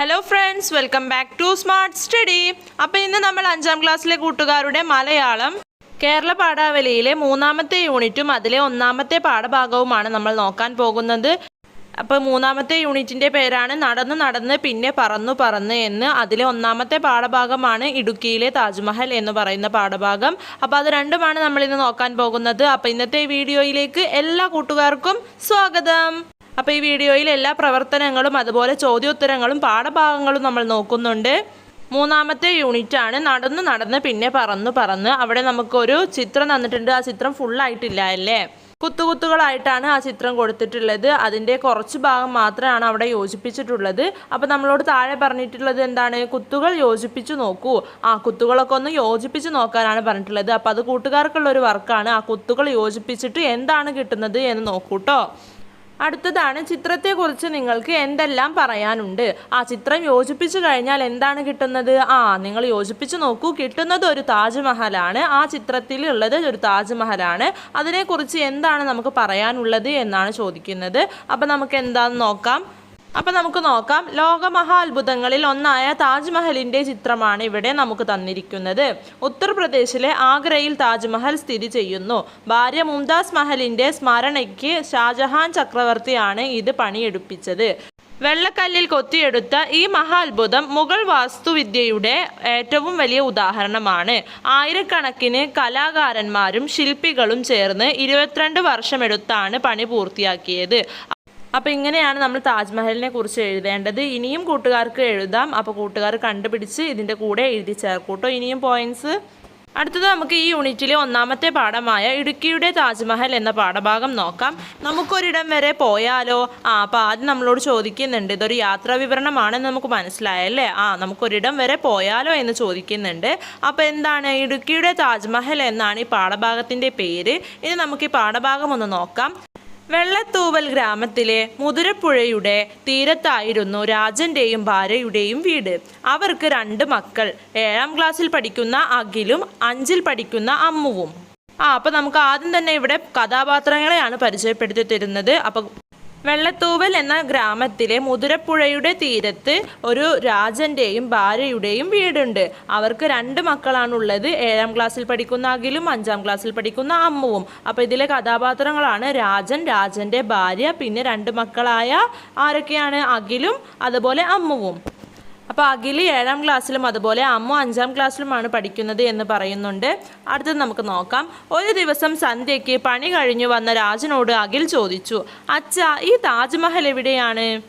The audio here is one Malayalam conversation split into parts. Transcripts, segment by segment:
Hello friends welcome back to smart study അപ്പോൾ ഇന്ന് നമ്മൾ അഞ്ചാം ക്ലാസ്സിലെ കൂട്ടുകാരുടെ മലയാളം കേരള പാഠാവലിയിലെ മൂന്നാമത്തെ യൂണിറ്റും അതിലെ ഒന്നാമത്തെ പാഠഭാഗവുമാണ് നമ്മൾ നോക്കാൻ പോകുന്നത്. അപ്പോൾ മൂന്നാമത്തെ യൂണിറ്റിന്റെ പേരാണ് നടന്ന് നടന്ന് പിന്നെ പറന്നു പറന്ന് എന്ന്. അതിലെ ഒന്നാമത്തെ പാഠഭാഗമാണ് ഇടുക്കിയിലെ താജ്മഹൽ എന്ന് പറയുന്ന പാഠഭാഗം. അപ്പോൾ അത് രണ്ടുമാണ് നമ്മൾ ഇന്ന് നോക്കാൻ പോകുന്നത്. അപ്പോൾ ഇന്നത്തെ വീഡിയോയിലേക്ക് എല്ലാ കൂട്ടുകാർക്കും സ്വാഗതം. അപ്പോൾ ഈ വീഡിയോയിൽ എല്ലാ പ്രവർത്തനങ്ങളും അതുപോലെ ചോദ്യോത്തരങ്ങളും പാഠഭാഗങ്ങളും നമ്മൾ നോക്കുന്നുണ്ട്. മൂന്നാമത്തെ യൂണിറ്റ് ആണ്. നടന്ന് നടന്ന് പിന്നെ പറന്ന് പറന്ന് അവിടെ നമുക്കൊരു ചിത്രം തന്നിട്ടുണ്ട്. ആ ചിത്രം ഫുള്ളായിട്ടില്ല അല്ലേ? കുത്തുകുത്തുകളായിട്ടാണ് ആ ചിത്രം കൊടുത്തിട്ടുള്ളത്. അതിന്റെ കുറച്ച് ഭാഗം മാത്രമാണ് അവിടെ യോജിപ്പിച്ചിട്ടുള്ളത്. അപ്പോൾ നമ്മളോട് താഴെ പറഞ്ഞിട്ടുള്ളത് എന്താണ്? കുത്തുകൾ യോജിപ്പിച്ച് നോക്കൂ. ആ കുത്തുകളൊക്കെ ഒന്ന് യോജിപ്പിച്ച് നോക്കാനാണ് പറഞ്ഞിട്ടുള്ളത്. അപ്പോൾ അത് കൂട്ടുകാർക്കുള്ള ഒരു വർക്കാണ് ആ കുത്തുകൾ യോജിപ്പിച്ചിട്ട് എന്താണ് കിട്ടുന്നത് എന്ന് നോക്കൂ കേട്ടോ അടുത്തതാണ് ചിത്രത്തെക്കുറിച്ച് നിങ്ങൾക്ക് എന്തെല്ലാം പറയാനുണ്ട്? ആ ചിത്രം യോജിപ്പിച്ചു കഴിഞ്ഞാൽ എന്താണ് കിട്ടുന്നത്? ആ നിങ്ങൾ യോജിപ്പിച്ച് നോക്കൂ. കിട്ടുന്നത് ഒരു താജ്മഹലാണ്. ആ ചിത്രത്തിൽ ഉള്ളത് ഒരു താജ്മഹലാണ്. അതിനെക്കുറിച്ച് എന്താണ് നമുക്ക് പറയാനുള്ളത് എന്നാണ് ചോദിക്കുന്നത്. അപ്പം നമുക്ക് എന്താണെന്ന് നോക്കാം. അപ്പം നമുക്ക് നോക്കാം. ലോകമഹാത്ഭുതങ്ങളിൽ ഒന്നായ താജ്മഹലിന്റെ ചിത്രമാണ് ഇവിടെ നമുക്ക് തന്നിരിക്കുന്നത്. ഉത്തർപ്രദേശിലെ ആഗ്രയിൽ താജ്മഹൽ സ്ഥിതി ചെയ്യുന്നു. ഭാര്യ മുംതാസ് മഹലിന്റെ സ്മരണയ്ക്ക് ഷാജഹാൻ ചക്രവർത്തിയാണ് ഇത് പണിയെടുപ്പിച്ചത്. വെള്ളക്കല്ലിൽ കൊത്തിയെടുത്ത ഈ മഹാത്ഭുതം മുഗൾ വാസ്തുവിദ്യയുടെ ഏറ്റവും വലിയ ഉദാഹരണമാണ്. ആയിരക്കണക്കിന് കലാകാരന്മാരും ശില്പികളും ചേർന്ന് ഇരുപത്തിരണ്ട് വർഷമെടുത്താണ് പണി പൂർത്തിയാക്കിയത്. അപ്പോൾ ഇങ്ങനെയാണ് നമ്മൾ താജ്മഹലിനെ കുറിച്ച് എഴുതേണ്ടത്. ഇനിയും കൂട്ടുകാർക്ക് എഴുതാം. അപ്പോൾ കൂട്ടുകാർ കണ്ടുപിടിച്ച് ഇതിന്റെ കൂടെ എഴുതി ചേർക്കൂട്ടോ. ഇനിയും പോയിന്റ്സ് അടുത്തത് നമുക്ക് ഈ യൂണിറ്റിലെ ഒന്നാമത്തെ പാഠമായ ഇടുക്കിയുടെ താജ്മഹൽ എന്ന പാഠഭാഗം നോക്കാം. നമുക്കൊരിടം വരെ പോയാലോ? ആ അപ്പോൾ ആദ്യം നമ്മളോട് ചോദിക്കുന്നുണ്ട്. ഇതൊരു യാത്രാ വിവരണമാണെന്ന് നമുക്ക് മനസ്സിലായല്ലേ ആ നമുക്കൊരിടം വരെ പോയാലോ എന്ന് ചോദിക്കുന്നുണ്ട്. അപ്പോൾ എന്താണ്? ഇടുക്കിയുടെ താജ്മഹൽ എന്നാണ് ഈ പാഠഭാഗത്തിന്റെ പേര്. ഇനി നമുക്ക് ഈ പാഠഭാഗം ഒന്ന് നോക്കാം. വെള്ളത്തൂവൽ ഗ്രാമത്തിലെ മുതിരപ്പുഴയുടെ തീരത്തായിരുന്നു രാജന്റെയും ഭാര്യയുടെയും വീട്. അവർക്ക് രണ്ട് മക്കൾ. ഏഴാം ക്ലാസ്സിൽ പഠിക്കുന്ന അഖിലും അഞ്ചിൽ പഠിക്കുന്ന അമ്മുവും. ആ അപ്പം നമുക്ക് ആദ്യം തന്നെ ഇവിടെ കഥാപാത്രങ്ങളെയാണ് പരിചയപ്പെടുത്തി തരുന്നത്. അപ്പം വെള്ളത്തൂവൽ എന്ന ഗ്രാമത്തിലെ മുതിരപ്പുഴയുടെ തീരത്ത് ഒരു രാജന്റെയും ഭാര്യയുടെയും വീടുണ്ട്. അവർക്ക് രണ്ട് മക്കളാണുള്ളത്. ഏഴാം ക്ലാസ്സിൽ പഠിക്കുന്ന അഖിലും അഞ്ചാം ക്ലാസ്സിൽ പഠിക്കുന്ന അമ്മുവും. അപ്പോൾ ഇതിലെ കഥാപാത്രങ്ങളാണ് രാജൻ രാജന്റെ ഭാര്യ പിന്നെ രണ്ട് മക്കളായ ആരൊക്കെയാണ്? അഖിലും അതുപോലെ അമ്മുവും. അപ്പോൾ അഖിൽ ഏഴാം ക്ലാസ്സിലും അതുപോലെ അമ്മ അഞ്ചാം ക്ലാസ്സിലുമാണ് പഠിക്കുന്നത് എന്ന് പറയുന്നുണ്ട്. അടുത്തത് നമുക്ക് നോക്കാം. ഒരു ദിവസം സന്ധ്യയ്ക്ക് പണി കഴിഞ്ഞു വന്ന രാജനോട് അഖിൽ ചോദിച്ചു അച്ഛ ഈ താജ്മഹൽ എവിടെയാണ്?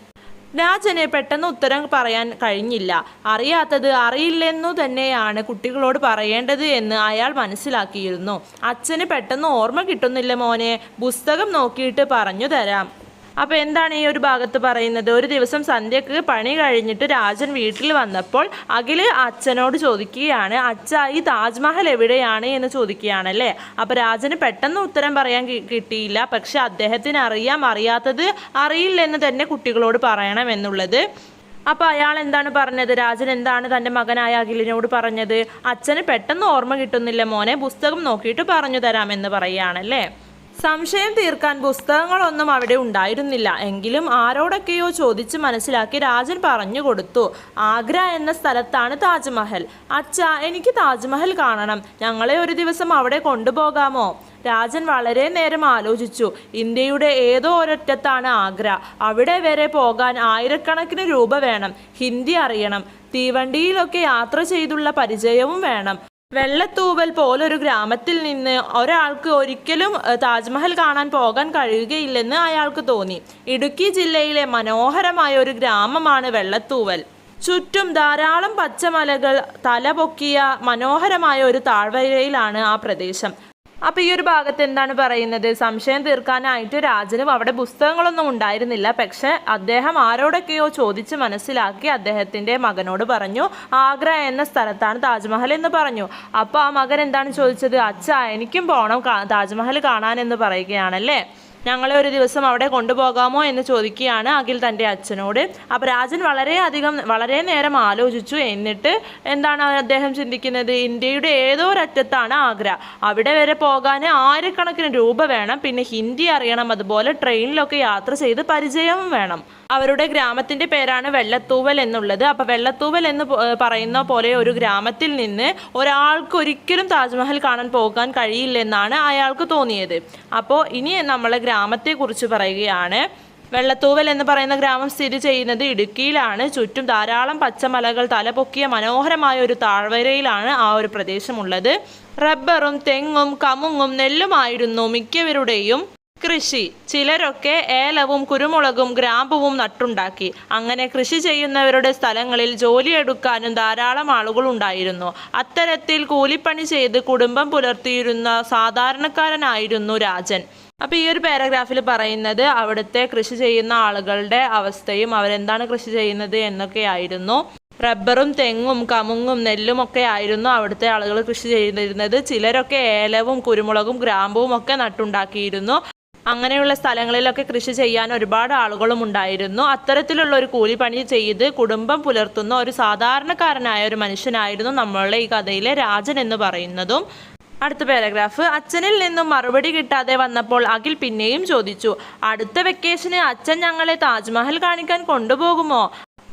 രാജന് പെട്ടെന്ന് ഉത്തരം പറയാൻ കഴിഞ്ഞില്ല. അറിയാത്തത് അറിയില്ലെന്നു തന്നെയാണ് കുട്ടികളോട് പറയേണ്ടത് എന്ന് അയാൾ മനസ്സിലാക്കിയിരുന്നു. അച്ഛന് പെട്ടെന്ന് ഓർമ്മ കിട്ടുന്നില്ല മോനെ. പുസ്തകം നോക്കിയിട്ട് പറഞ്ഞു തരാം. അപ്പോൾ എന്താണ് ഈ ഒരു ഭാഗത്ത് പറയുന്നത്? ഒരു ദിവസം സന്ധ്യക്ക് പണി കഴിഞ്ഞിട്ട് രാജൻ വീട്ടിൽ വന്നപ്പോൾ അഖിൽ അച്ഛനോട് ചോദിക്കുകയാണ് അച്ഛ ഈ താജ്മഹൽ എവിടെയാണ്? എന്ന് ചോദിക്കുകയാണല്ലേ അപ്പോൾ രാജന് പെട്ടെന്ന് ഉത്തരം പറയാൻ കിട്ടിയില്ല. പക്ഷെ അദ്ദേഹത്തിന് അറിയാം അറിയാത്തത് അറിയില്ലെന്ന് തന്നെ കുട്ടികളോട് പറയണം എന്നുള്ളത്. അപ്പോൾ അയാൾ എന്താണ് പറഞ്ഞത്? രാജൻ എന്താണ് തന്റെ മകനായ അഖിലിനോട് പറഞ്ഞത്? അച്ഛന് പെട്ടെന്ന് ഓർമ്മ കിട്ടുന്നില്ല മോനെ പുസ്തകം നോക്കിയിട്ട് പറഞ്ഞു തരാമെന്ന് പറയുകയാണല്ലേ സംശയം തീർക്കാൻ പുസ്തകങ്ങളൊന്നും അവിടെ ഉണ്ടായിരുന്നില്ല. എങ്കിലും ആരോടൊക്കെയോ ചോദിച്ച് മനസ്സിലാക്കി രാജൻ പറഞ്ഞു കൊടുത്തു. ആഗ്ര എന്ന സ്ഥലത്താണ് താജ്മഹൽ. അച്ഛ എനിക്ക് താജ്മഹൽ കാണണം. ഞങ്ങളെ ഒരു ദിവസം അവിടെ കൊണ്ടുപോകാമോ? രാജൻ വളരെ നേരം ആലോചിച്ചു. ഇന്ത്യയുടെ ഏതോ ഒരറ്റത്താണ് ആഗ്ര. അവിടെ വരെ പോകാൻ ആയിരക്കണക്കിന് രൂപ വേണം. ഹിന്ദി അറിയണം. തീവണ്ടിയിലൊക്കെ യാത്ര ചെയ്തുള്ള പരിചയവും വേണം. വെള്ളത്തൂവൽ പോലൊരു ഗ്രാമത്തിൽ നിന്ന് ഒരാൾക്ക് ഒരിക്കലും താജ്മഹൽ കാണാൻ പോകാൻ കഴിയുകയില്ലെന്ന് അയാൾക്ക് തോന്നി. ഇടുക്കി ജില്ലയിലെ മനോഹരമായ ഒരു ഗ്രാമമാണ് വെള്ളത്തൂവൽ. ചുറ്റും ധാരാളം പച്ചമലകൾ തലപൊക്കിയ മനോഹരമായ ഒരു താഴ്വരയിലാണ് ആ പ്രദേശം. അപ്പൊ ഈ ഒരു ഭാഗത്ത് എന്താണ് പറയുന്നത്? സംശയം തീർക്കാനായിട്ട് രാജനും അവിടെ പുസ്തകങ്ങളൊന്നും ഉണ്ടായിരുന്നില്ല. പക്ഷേ അദ്ദേഹം ആരോടൊക്കെയോ ചോദിച്ച് മനസ്സിലാക്കി അദ്ദേഹത്തിന്റെ മകനോട് പറഞ്ഞു ആഗ്ര എന്ന സ്ഥലത്താണ് താജ്മഹൽ എന്ന് പറഞ്ഞു. അപ്പോൾ ആ മകൻ എന്താണ് ചോദിച്ചത്? അച്ഛ എനിക്കും പോകണം താജ്മഹൽ കാണാൻ എന്ന് പറയുകയാണല്ലേ? ഞങ്ങളെ ഒരു ദിവസം അവിടെ കൊണ്ടുപോകാമോ എന്ന് ചോദിക്കുകയാണ് അഖിൽ തന്റെ അച്ഛനോട്. അപ്പോൾ രാജൻ വളരെയധികം വളരെ നേരം ആലോചിച്ചു എന്നിട്ട് എന്താണ് അദ്ദേഹം ചിന്തിക്കുന്നത്? ഇന്ത്യയുടെ ഏതോ ഒരറ്റത്താണ് ആഗ്ര. അവിടെ വരെ പോകാൻ ആയിരക്കണക്കിന് രൂപ വേണം. പിന്നെ ഹിന്ദി അറിയണം. അതുപോലെ ട്രെയിനിലൊക്കെ യാത്ര ചെയ്ത് പരിചയവും വേണം. അവരുടെ ഗ്രാമത്തിന്റെ പേരാണ് വെള്ളത്തൂവൽ എന്നുള്ളത്. അപ്പോൾ വെള്ളത്തൂവൽ എന്ന് പറയുന്ന പോലെ ഒരു ഗ്രാമത്തിൽ നിന്ന് ഒരാൾക്ക് ഒരിക്കലും താജ്മഹൽ കാണാൻ പോകാൻ കഴിയില്ലെന്നാണ് അയാൾക്ക് തോന്നിയത്. അപ്പോൾ ഇനി നമ്മൾ ഗ്രാമത്തെക്കുറിച്ച് പറയുകയാണ്. വെള്ളത്തൂവൽ എന്ന് പറയുന്ന ഗ്രാമം സ്ഥിതി ചെയ്യുന്നത് ഇടുക്കിയിലാണ്. ചുറ്റും ധാരാളം പച്ചമലകൾ തലപൊക്കിയ മനോഹരമായ ഒരു താഴ്വരയിലാണ് ആ ഒരു പ്രദേശമുള്ളത്. റബ്ബറും തെങ്ങും കമുങ്ങും നെല്ലുമായിരുന്നു മിക്കവരുടെയും കൃഷി. ചിലരൊക്കെ ഏലവും കുരുമുളകും ഗ്രാമ്പുവും നട്ടുണ്ടാക്കി. അങ്ങനെ കൃഷി ചെയ്യുന്നവരുടെ സ്ഥലങ്ങളിൽ ജോലിയെടുക്കാനും ധാരാളം ആളുകൾ ഉണ്ടായിരുന്നു. അത്തരത്തിൽ കൂലിപ്പണി ചെയ്ത് കുടുംബം പുലർത്തിയിരുന്ന സാധാരണക്കാരനായിരുന്നു രാജൻ. അപ്പോൾ ഈ ഒരു പാരഗ്രാഫിൽ പറയുന്നത് അവിടുത്തെ കൃഷി ചെയ്യുന്ന ആളുകളുടെ അവസ്ഥയും അവരെന്താണ് കൃഷി ചെയ്യുന്നത് എന്നൊക്കെയായിരുന്നു റബ്ബറും തെങ്ങും കമുങ്ങും നെല്ലും ഒക്കെ ആയിരുന്നു അവിടുത്തെ ആളുകൾ കൃഷി ചെയ്തിരുന്നത്. ചിലരൊക്കെ ഏലവും കുരുമുളകും ഗ്രാമ്പുവും ഒക്കെ നട്ടുണ്ടാക്കിയിരുന്നു. അങ്ങനെയുള്ള സ്ഥലങ്ങളിലൊക്കെ കൃഷി ചെയ്യാൻ ഒരുപാട് ആളുകളും ഉണ്ടായിരുന്നു. അത്തരത്തിലുള്ള ഒരു കൂലിപ്പണി ചെയ്ത് കുടുംബം പുലർത്തുന്ന ഒരു സാധാരണക്കാരനായ ഒരു മനുഷ്യനായിരുന്നു നമ്മളുടെ ഈ കഥയിലെ രാജൻ എന്ന് പറയുന്നതും. അടുത്ത പാരഗ്രാഫ് അച്ഛനിൽ നിന്നും മറുപടി കിട്ടാതെ വന്നപ്പോൾ അഖിൽ പിന്നെയും ചോദിച്ചു അടുത്ത വെക്കേഷന് അച്ഛൻ ഞങ്ങളെ താജ്മഹൽ കാണിക്കാൻ കൊണ്ടുപോകുമോ?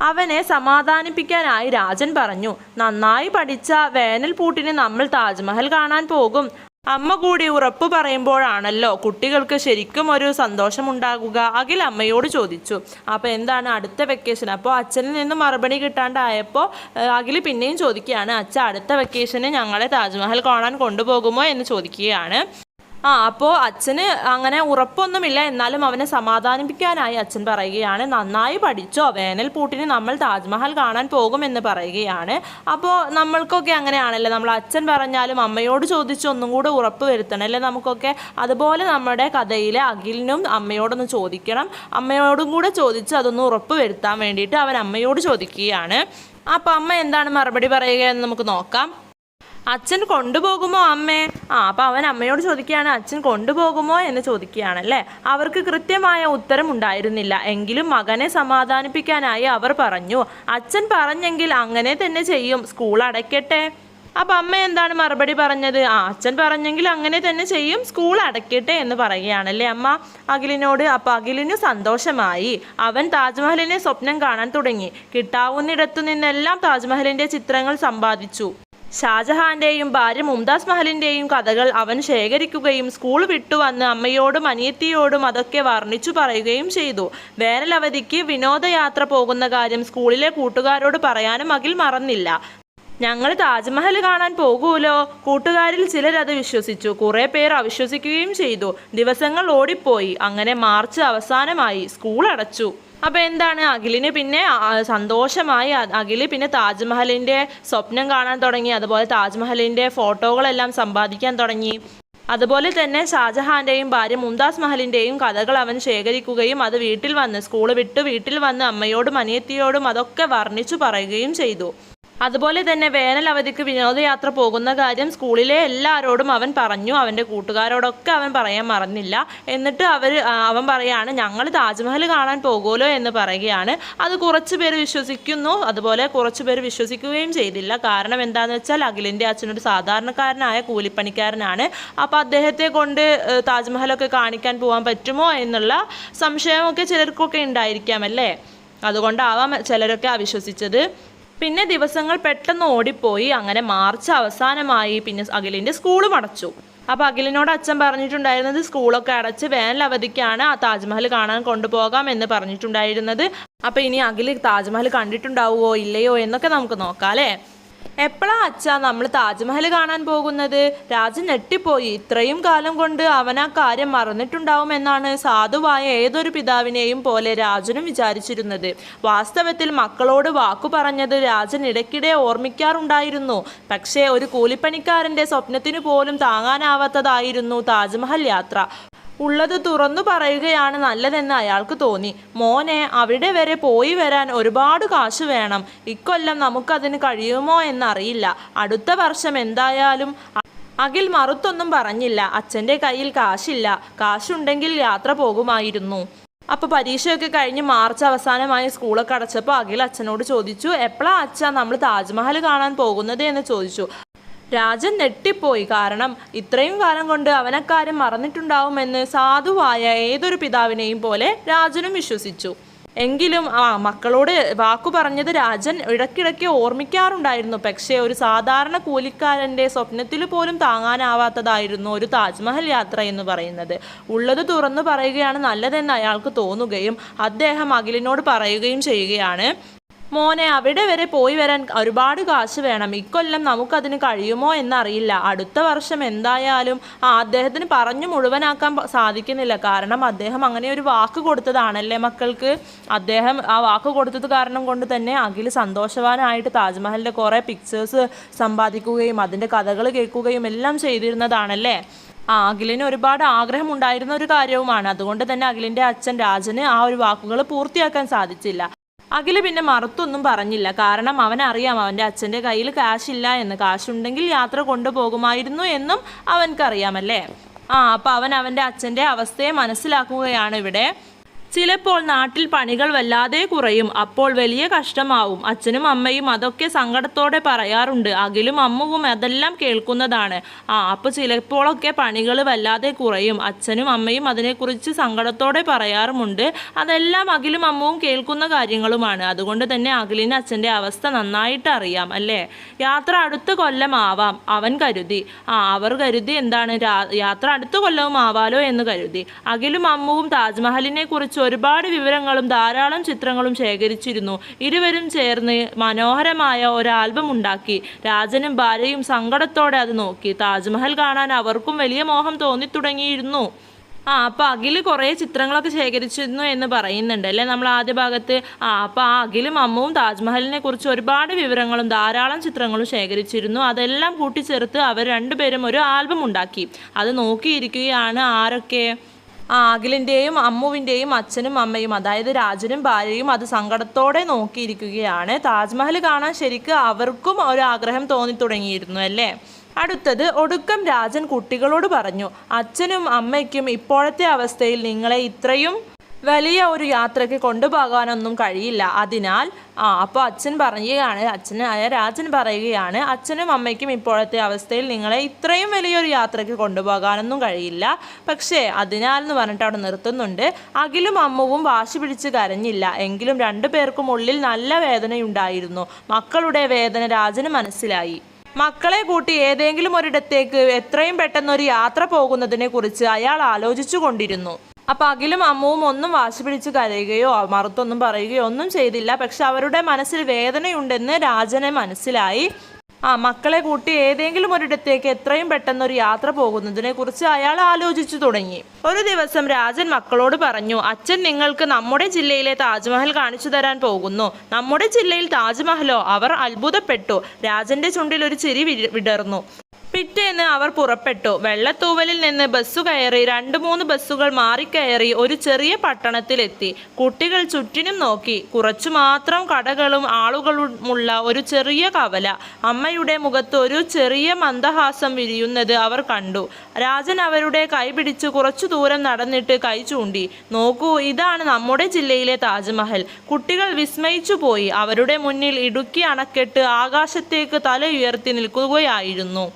അവനെ സമാധാനിപ്പിക്കാനായി രാജൻ പറഞ്ഞു നന്നായി പഠിച്ച വേനൽ പൂട്ടിന് നമ്മൾ താജ്മഹൽ കാണാൻ പോകും. അമ്മ കൂടി ഉറപ്പ് പറയുമ്പോഴാണല്ലോ കുട്ടികൾക്ക് ശരിക്കും ഒരു സന്തോഷമുണ്ടാകുക. അഖിൽ അമ്മയോട് ചോദിച്ചു അപ്പോൾ എന്താണ് അടുത്ത വെക്കേഷൻ അപ്പോൾ അച്ഛനിൽ നിന്ന് മറുപടി കിട്ടാണ്ടായപ്പോൾ അഖിൽ പിന്നെയും ചോദിക്കുകയാണ് അച്ഛ അടുത്ത വെക്കേഷന് ഞങ്ങളെ താജ്മഹൽ കാണാൻ കൊണ്ടുപോകുമോ? എന്ന് ചോദിക്കുകയാണ്. ആ അപ്പോൾ അച്ഛന് അങ്ങനെ ഉറപ്പൊന്നുമില്ല. എന്നാലും അവനെ സമാധാനിപ്പിക്കാനായി അച്ഛൻ പറയുകയാണ്. നന്നായി പഠിച്ചോ വേനൽ പൂട്ടിന് നമ്മൾ താജ്മഹൽ കാണാൻ പോകുമെന്ന് പറയുകയാണ്. അപ്പോൾ നമ്മൾക്കൊക്കെ അങ്ങനെയാണല്ലേ? നമ്മൾ അച്ഛൻ പറഞ്ഞാലും അമ്മയോട് ചോദിച്ച് ഒന്നും കൂടെ ഉറപ്പ് വരുത്തണം അല്ലേ? നമുക്കൊക്കെ അതുപോലെ നമ്മുടെ കഥയിലെ അഖിലിനും അമ്മയോടൊന്ന് ചോദിക്കണം. അമ്മയോടും കൂടെ ചോദിച്ച് അതൊന്ന് ഉറപ്പ് വരുത്താൻ വേണ്ടിയിട്ട് അവൻ അമ്മയോട് ചോദിക്കുകയാണ്. അപ്പോൾ അമ്മ എന്താണ് മറുപടി പറയുക എന്ന് നമുക്ക് നോക്കാം. അച്ഛൻ കൊണ്ടുപോകുമോ അമ്മേ? ആ അപ്പം അവൻ അമ്മയോട് ചോദിക്കുകയാണ് അച്ഛൻ കൊണ്ടുപോകുമോ എന്ന് ചോദിക്കുകയാണ് അല്ലേ? അവർക്ക് കൃത്യമായ ഉത്തരം ഉണ്ടായിരുന്നില്ല. എങ്കിലും മകനെ സമാധാനിപ്പിക്കാനായി അവർ പറഞ്ഞു അച്ഛൻ പറഞ്ഞെങ്കിൽ അങ്ങനെ തന്നെ ചെയ്യും സ്കൂൾ അടയ്ക്കട്ടെ. അപ്പം അമ്മ എന്താണ് മറുപടി പറഞ്ഞത്? ആ അച്ഛൻ പറഞ്ഞെങ്കിൽ അങ്ങനെ തന്നെ ചെയ്യും സ്കൂൾ അടയ്ക്കട്ടെ എന്ന് പറയുകയാണല്ലേ അമ്മ? അഖിലിനോട് അപ്പം അഖിലിന് സന്തോഷമായി. അവൻ താജ്മഹലിനെ സ്വപ്നം കാണാൻ തുടങ്ങി. കിട്ടാവുന്നിടത്തു നിന്നെല്ലാം താജ്മഹലിന്റെ ചിത്രങ്ങൾ സമ്പാദിച്ചു. ഷാജഹാന്റെയും ഭാര്യ മുംതാസ് മഹലിന്റെയും കഥകൾ അവൻ ശേഖരിക്കുകയും സ്കൂൾ വിട്ടുവന്ന് അമ്മയോടും അനിയത്തിയോടും അതൊക്കെ വർണിച്ചു പറയുകയും ചെയ്തു. വേനലവധിക്ക് വിനോദയാത്ര പോകുന്ന കാര്യം സ്കൂളിലെ കൂട്ടുകാരോട് പറയാനും അഖിൽ മറന്നില്ല. ഞങ്ങൾ താജ്മഹൽ കാണാൻ പോകൂലോ കൂട്ടുകാരിൽ ചിലരത് വിശ്വസിച്ചു. കുറെ പേർ അവിശ്വസിക്കുകയും ചെയ്തു. ദിവസങ്ങൾ ഓടിപ്പോയി. അങ്ങനെ മാർച്ച് അവസാനമായി സ്കൂൾ അടച്ചു. അപ്പൊ എന്താണ് അഖിലിന് പിന്നെ സന്തോഷമായി അഖിൽ പിന്നെ താജ്മഹലിന്റെ സ്വപ്നം കാണാൻ തുടങ്ങി അതുപോലെ താജ്മഹലിന്റെ ഫോട്ടോകളെല്ലാം സമ്പാദിക്കാൻ തുടങ്ങി. അതുപോലെ തന്നെ ഷാജഹാന്റെയും ഭാര്യ മുംതാസ് മഹലിന്റെയും കഥകൾ അവൻ ശേഖരിക്കുകയും അത് വീട്ടിൽ വന്ന് സ്കൂൾ വിട്ട് വീട്ടിൽ വന്ന് അമ്മയോടും അനിയത്തിയോടും അതൊക്കെ വർണിച്ചു പറയുകയും ചെയ്തു. അതുപോലെ തന്നെ വേനൽ അവധിക്ക് വിനോദയാത്ര പോകുന്ന കാര്യം സ്കൂളിലെ എല്ലാവരോടും അവൻ പറഞ്ഞു. അവന്റെ കൂട്ടുകാരോടൊക്കെ അവൻ പറയാൻ മറന്നില്ല. എന്നിട്ട് അവർ അവൻ പറയാണ് ഞങ്ങൾ താജ്മഹൽ കാണാൻ പോകുമല്ലോ എന്ന് പറയുകയാണ്. അത് കുറച്ച് പേര് വിശ്വസിക്കുന്നു. അതുപോലെ കുറച്ച് പേര് വിശ്വസിക്കുകയും ചെയ്തില്ല. കാരണം എന്താണെന്ന് വെച്ചാൽ അഖിലിന്റെ അച്ഛനൊരു സാധാരണക്കാരനായ കൂലിപ്പണിക്കാരനാണ്. അപ്പോൾ അദ്ദേഹത്തെ കൊണ്ട് താജ്മഹലൊക്കെ കാണിക്കാൻ പോകാൻ പറ്റുമോ എന്നുള്ള സംശയമൊക്കെ ചിലർക്കൊക്കെ ഉണ്ടായിരിക്കാം അല്ലേ? അതുകൊണ്ടാവാം ചിലരൊക്കെ അവിശ്വസിച്ചത്. പിന്നെ ദിവസങ്ങൾ പെട്ടെന്ന് ഓടിപ്പോയി. അങ്ങനെ മാർച്ച് അവസാനമായി പിന്നെ അഖിലിന്റെ സ്കൂളും അടച്ചു. അപ്പോൾ അഖിലിനോട് അച്ഛൻ പറഞ്ഞിട്ടുണ്ടായിരുന്നത് സ്കൂളൊക്കെ അടച്ച് വേനൽ അവധിക്കാണ് ആ താജ്മഹൽ കാണാൻ കൊണ്ടുപോകാം എന്ന് പറഞ്ഞിട്ടുണ്ടായിരുന്നത്. അപ്പോൾ ഇനി അഖിൽ താജ്മഹൽ കണ്ടിട്ടുണ്ടാവുമോ ഇല്ലയോ എന്നൊക്കെ നമുക്ക് നോക്കാം അല്ലേ? എപ്പോഴാ അച്ഛാ നമ്മൾ താജ്മഹൽ കാണാൻ പോകുന്നത്? രാജൻ ഞെട്ടിപ്പോയി. ഇത്രയും കാലം കൊണ്ട് അവൻ ആ കാര്യം മറന്നിട്ടുണ്ടാവുമെന്നാണ് സാധുവായ ഏതൊരു പിതാവിനെയും പോലെ രാജനും വിചാരിച്ചിരുന്നത്. വാസ്തവത്തിൽ മക്കളോട് വാക്കു പറഞ്ഞത് രാജൻ ഇടയ്ക്കിടെ ഓർമ്മിക്കാറുണ്ടായിരുന്നു. പക്ഷേ ഒരു കൂലിപ്പണിക്കാരന്റെ സ്വപ്നത്തിനു പോലും താങ്ങാനാവാത്തതായിരുന്നു താജ്മഹൽ യാത്ര. ഉള്ളത് തുറന്നു പറയുകയാണ് നല്ലതെന്ന് അയാൾക്ക് തോന്നി. മോനെ അവിടെ വരെ പോയി വരാൻ ഒരുപാട് കാശ് വേണം. ഇക്കൊല്ലം നമുക്കതിന് കഴിയുമോ എന്നറിയില്ല. അടുത്ത വർഷം എന്തായാലും അഖിൽ മറുത്തൊന്നും പറഞ്ഞില്ല. അച്ഛന്റെ കയ്യിൽ കാശില്ല. കാശുണ്ടെങ്കിൽ യാത്ര പോകുമായിരുന്നു. അപ്പോൾ പരീക്ഷയൊക്കെ കഴിഞ്ഞ് മാർച്ച് അവസാനമായി സ്കൂളൊക്കെ അടച്ചപ്പോൾ അഖിൽ അച്ഛനോട് ചോദിച്ചു എപ്പോഴാ അച്ഛ നമ്മൾ താജ്മഹൽ കാണാൻ പോകുന്നത്? എന്ന് ചോദിച്ചു. രാജൻ ഞെട്ടിപ്പോയി. കാരണം ഇത്രയും കാലം കൊണ്ട് അവനക്കാര്യം മറന്നിട്ടുണ്ടാവുമെന്ന് സാധുവായ ഏതൊരു പിതാവിനെയും പോലെ രാജനും വിശ്വസിച്ചു. എങ്കിലും ആ മക്കളോട് വാക്കു പറഞ്ഞത് രാജൻ ഇടയ്ക്കിടയ്ക്ക് ഓർമ്മിക്കാറുണ്ടായിരുന്നു. പക്ഷേ ഒരു സാധാരണ കൂലിക്കാരന്റെ സ്വപ്നത്തിൽ പോലും താങ്ങാനാവാത്തതായിരുന്നു ഒരു താജ്മഹൽ യാത്ര എന്ന് പറയുന്നത്. ഉള്ളത് തുറന്നു പറയുകയാണ് നല്ലതെന്ന് അയാൾക്ക് തോന്നുകയും അദ്ദേഹം അഖിലിനോട് പറയുകയും ചെയ്യുകയാണ്. മോനെ അവിടെ വരെ പോയി വരാൻ ഒരുപാട് കാശ് വേണം. ഇക്കൊല്ലം നമുക്കതിന് കഴിയുമോ എന്നറിയില്ല. അടുത്ത വർഷം എന്തായാലും അദ്ദേഹത്തിന് പറഞ്ഞു മുഴുവനാക്കാൻ സാധിക്കുന്നില്ല. കാരണം അദ്ദേഹം അങ്ങനെ ഒരു വാക്ക് കൊടുത്തതാണല്ലേ മക്കൾക്ക്? അദ്ദേഹം ആ വാക്ക് കൊടുത്തത് കാരണം കൊണ്ട് തന്നെ അഖിൽ സന്തോഷവാനായിട്ട് താജ്മഹലിന്റെ കുറേ പിക്ചേഴ്സ് സമ്പാദിക്കുകയും അതിന്റെ കഥകൾ കേൾക്കുകയും എല്ലാം ചെയ്തിരുന്നതാണല്ലേ? ആ അഖിലിന് ഒരുപാട് ആഗ്രഹം ഉണ്ടായിരുന്ന ഒരു കാര്യവുമാണ്. അതുകൊണ്ട് തന്നെ അഖിലിന്റെ അച്ഛൻ രാജന് ആ ഒരു വാക്കുകൾ പൂർത്തിയാക്കാൻ സാധിച്ചില്ല. അഖിൽ പിന്നെ മറുത്തൊന്നും പറഞ്ഞില്ല. കാരണം അവനറിയാം അവന്റെ അച്ഛന്റെ കയ്യിൽ കാശില്ല എന്ന്. കാശുണ്ടെങ്കിൽ യാത്ര കൊണ്ടുപോകുമായിരുന്നു എന്നും അവൻക്കറിയാമല്ലേ ആ അപ്പോൾ അവൻ അവന്റെ അച്ഛന്റെ അവസ്ഥയെ മനസ്സിലാക്കുകയാണ് ഇവിടെ. ചിലപ്പോൾ നാട്ടിൽ പണികൾ വല്ലാതെ കുറയും. അപ്പോൾ വലിയ കഷ്ടമാവും. അച്ഛനും അമ്മയും അതൊക്കെ സങ്കടത്തോടെ പറയാറുണ്ട്. അഖിലും അമ്മുവും അതെല്ലാം കേൾക്കുന്നതാണ്. ആ അപ്പോൾ ചിലപ്പോഴൊക്കെ പണികൾ വല്ലാതെ കുറയും. അച്ഛനും അമ്മയും അതിനെക്കുറിച്ച് സങ്കടത്തോടെ പറയാറുമുണ്ട്. അതെല്ലാം അഖിലും അമ്മുവും കേൾക്കുന്ന കാര്യങ്ങളുമാണ്. അതുകൊണ്ട് തന്നെ അഖിലിന് അച്ഛന്റെ അവസ്ഥ നന്നായിട്ട് അറിയാം അല്ലേ? യാത്ര അടുത്ത കൊല്ലം ആവാം അവൻ കരുതി. ആ അവർ കരുതി എന്താണ്? യാത്ര അടുത്ത കൊല്ലവും ആവാലോ എന്ന് കരുതി. അഖിലും അമ്മുവും താജ്മഹലിനെ കുറിച്ച് ഒരുപാട് വിവരങ്ങളും ധാരാളം ചിത്രങ്ങളും ശേഖരിച്ചിരുന്നു. ഇരുവരും ചേർന്ന് മനോഹരമായ ഒരു ഉണ്ടാക്കി. രാജനും ഭാര്യയും സങ്കടത്തോടെ അത് നോക്കി. താജ്മഹൽ കാണാൻ അവർക്കും വലിയ മോഹം തോന്നിത്തുടങ്ങിയിരുന്നു. ആ അപ്പം അഖിൽ കുറേ ചിത്രങ്ങളൊക്കെ ശേഖരിച്ചിരുന്നു എന്ന് പറയുന്നുണ്ട് അല്ലേ? നമ്മൾ ആദ്യ ഭാഗത്ത് ആ അപ്പം ആ അഖിലും അമ്മവും താജ്മഹലിനെ കുറിച്ച് ഒരുപാട് വിവരങ്ങളും ധാരാളം ചിത്രങ്ങളും ശേഖരിച്ചിരുന്നു. അതെല്ലാം കൂട്ടിച്ചേർത്ത് അവർ രണ്ടുപേരും ഒരു ആൽബം ഉണ്ടാക്കി. അത് നോക്കിയിരിക്കുകയാണ് ആരൊക്കെ? അഖിലിന്റെയും അമ്മുവിന്റെയും അച്ഛനും അമ്മയും അതായത് രാജനും ഭാര്യയും അത് സങ്കടത്തോടെ നോക്കിയിരിക്കുകയാണ്. താജ്മഹൽ കാണാൻ ശരിക്ക് അവർക്കും ഒരു ആഗ്രഹം തോന്നി തുടങ്ങിയിരുന്നു അല്ലേ? അടുത്തത് ഒടുക്കം രാജൻ കുട്ടികളോട് പറഞ്ഞു അച്ഛനും അമ്മയ്ക്കും ഇപ്പോഴത്തെ അവസ്ഥയിൽ നിങ്ങളെ ഇത്രയും വലിയ ഒരു യാത്രയ്ക്ക് കൊണ്ടുപോകാനൊന്നും കഴിയില്ല. അതിനാൽ ആ അപ്പോൾ അച്ഛൻ പറയുകയാണ് അച്ഛനായ രാജൻ പറയുകയാണ് അച്ഛനും അമ്മയ്ക്കും ഇപ്പോഴത്തെ അവസ്ഥയിൽ നിങ്ങളെ ഇത്രയും വലിയൊരു യാത്രയ്ക്ക് കൊണ്ടുപോകാനൊന്നും കഴിയില്ല. പക്ഷേ അതിനാൽ എന്ന് പറഞ്ഞിട്ട് അവിടെ നിർത്തുന്നുണ്ട്. അഖിലും അമ്മുവും വാശി പിടിച്ച് കരഞ്ഞില്ല. എങ്കിലും രണ്ടു പേർക്കും ഉള്ളിൽ നല്ല വേദനയുണ്ടായിരുന്നു. മക്കളുടെ വേദന രാജന് മനസ്സിലായി. മക്കളെ കൂട്ടി ഏതെങ്കിലും ഒരിടത്തേക്ക് എത്രയും പെട്ടെന്ന് ഒരു യാത്ര പോകുന്നതിനെ കുറിച്ച് അയാൾ ആലോചിച്ചു കൊണ്ടിരുന്നു അപ്പൊ അഖിലും അമ്മുവും ഒന്നും വാശി പിടിച്ച് കരയുകയോ മറുത്തൊന്നും പറയുകയോ ഒന്നും ചെയ്തില്ല. പക്ഷെ അവരുടെ മനസ്സിൽ വേദനയുണ്ടെന്ന് രാജനെ മനസ്സിലായി. ആ മക്കളെ കൂട്ടി ഏതെങ്കിലും ഒരിടത്തേക്ക് എത്രയും പെട്ടെന്ന് ഒരു യാത്ര പോകുന്നതിനെ കുറിച്ച് അയാൾ ആലോചിച്ചു തുടങ്ങി. ഒരു ദിവസം രാജൻ മക്കളോട് പറഞ്ഞു അച്ഛൻ നിങ്ങൾക്ക് നമ്മുടെ ജില്ലയിലെ താജ്മഹൽ കാണിച്ചു തരാൻ പോകുന്നു. നമ്മുടെ ജില്ലയിൽ താജ്മഹലോ? അവർ അത്ഭുതപ്പെട്ടു. രാജന്റെ ചുണ്ടിൽ ഒരു ചിരി വിടർന്നു. പിറ്റേന്ന് അവർ പുറപ്പെട്ടു. വെള്ളത്തൂവലിൽ നിന്ന് ബസ് കയറി രണ്ട് മൂന്ന് ബസ്സുകൾ മാറിക്കയറി ഒരു ചെറിയ പട്ടണത്തിലെത്തി. കുട്ടികൾ ചുറ്റിനും നോക്കി. കുറച്ചു മാത്രം കടകളും ആളുകളുമുള്ള ഒരു ചെറിയ കവല. അമ്മയുടെ മുഖത്ത് ഒരു ചെറിയ മന്ദഹാസം വിരിയുന്നത് അവർ കണ്ടു. രാജൻ അവരുടെ കൈ പിടിച്ച് കുറച്ചു ദൂരം നടന്നിട്ട് കൈ ചൂണ്ടി. നോക്കൂ ഇതാണ് നമ്മുടെ ജില്ലയിലെ താജ്മഹൽ. കുട്ടികൾ വിസ്മയിച്ചു പോയി. അവരുടെ മുന്നിൽ ഇടുക്കി അണക്കെട്ട് ആകാശത്തേക്ക് തല ഉയർത്തി നിൽക്കുകയായിരുന്നു.